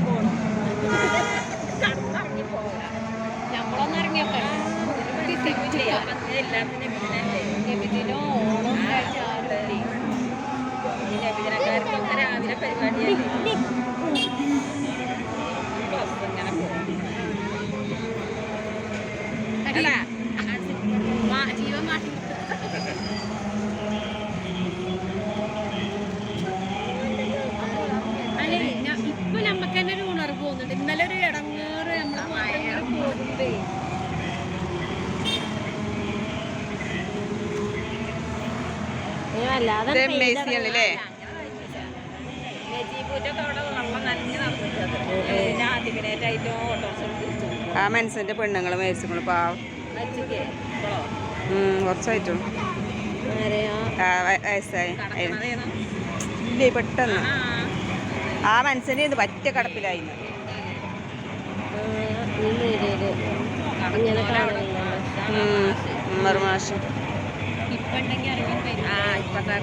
പോണം കടന്നിറങ്ങി പോകാം നമ്മളൊന്നും ഇറങ്ങിയൊക്കെ നബിദിനോ ഓണം കഴിഞ്ഞ ജീവൻ മാറ്റി അല്ലേ ഇപ്പൊ നമ്മക്ക് തന്നെ ഒരു ഉണർവ് പോകുന്നുണ്ട് ഇന്നലെ ഒരു ഇടങ്ങേറ് നമ്മൾ പോകുന്നതേ വല്ലാതെ ഇത് മെസ്സി ആണല്ലേ? നജീബൂറ്റൊക്കെ അവിടെ വെള്ളം നനഞ്ഞ് നടന്നിട്ടത് ഞാൻ ഓട്ടോറിക്ഷ ആ മനസ്സിന്റെ പെണ്ണുങ്ങൾ മേടിച്ചു പാവം കുറച്ചായിട്ടും? വയസ്സായി. ഇല്ലേ പെട്ടെന്ന്. ആ മനസ്സിന്റെ ഇത് പറ്റ കടപ്പിലായി മറുമാശം ഇപ്പം ഇപ്പൊ ഉണ്ടെങ്കിൽ ആ ഇപ്പത്തെ